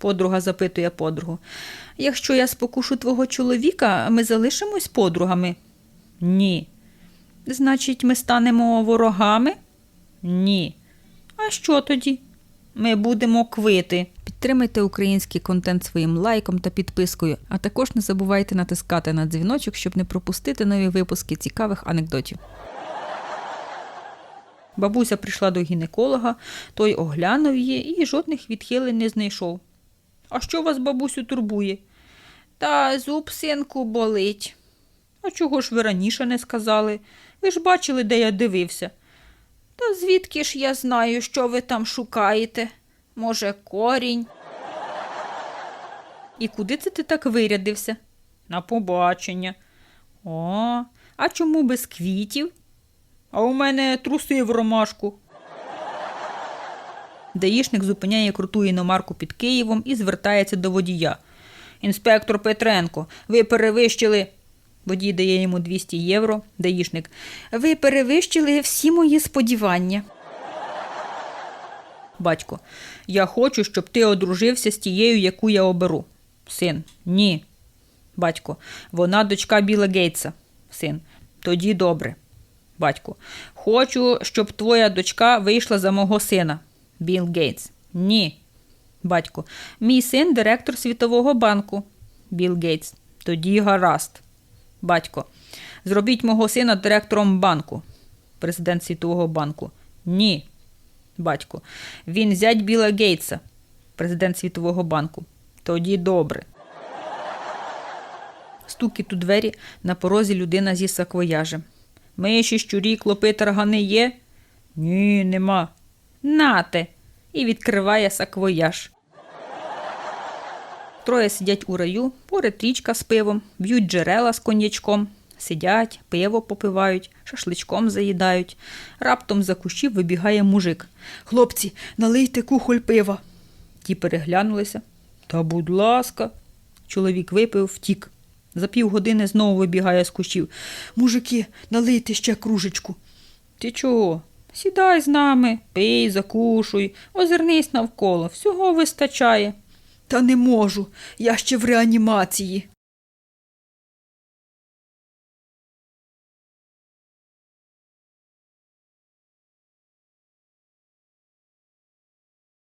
Подруга запитує подругу. Якщо я спокушу твого чоловіка, ми залишимось подругами? Ні. Значить, ми станемо ворогами? Ні. А що тоді? Ми будемо квити. Підтримайте український контент своїм лайком та підпискою, а також не забувайте натискати на дзвіночок, щоб не пропустити нові випуски цікавих анекдотів. Бабуся прийшла до гінеколога, той оглянув її і жодних відхилень не знайшов. А що вас, бабусю, турбує? Та зуб синку болить. А чого ж ви раніше не сказали? Ви ж бачили, де я дивився. Та звідки ж я знаю, що ви там шукаєте? Може, корінь? І куди це ти так вирядився? На побачення. О, а чому без квітів? А у мене труси в ромашку. Даїшник зупиняє круту іномарку під Києвом і звертається до водія. Інспектор Петренко, ви перевищили. Водій дає йому 200 євро. Даїшник. Ви перевищили всі мої сподівання. Батько. Я хочу, щоб ти одружився з тією, яку я оберу. Син. Ні. Батько. Вона дочка Біла Гейтса. Син. Тоді добре. Батько. Хочу, щоб твоя дочка вийшла за мого сина. Білл Гейтс. Ні. Батько. Мій син директор Світового банку. Білл Гейтс. Тоді гаразд. Батько. Зробіть мого сина директором банку. Президент Світового банку. Ні. Батько. Він зять Біла Гейтса. Президент Світового банку. Тоді добре. Стукіт у двері на порозі людина зі саквояжем. Миші, щурі, клопи, таргани є? Ні, нема. Нате. І відкриває саквояж. Троє сидять у раю, поряд річка з пивом, б'ють джерела з коньячком, сидять, пиво попивають, шашличком заїдають. Раптом за кущів вибігає мужик. Хлопці, налийте кухоль пива. Ті переглянулися. Та будь ласка. Чоловік випив, втік. За півгодини знову вибігає з кущів. Мужики, налийте ще кружечку. Ти чого? Сідай з нами, пий, закушуй, озирнись навколо, всього вистачає. Та не можу, я ще в реанімації.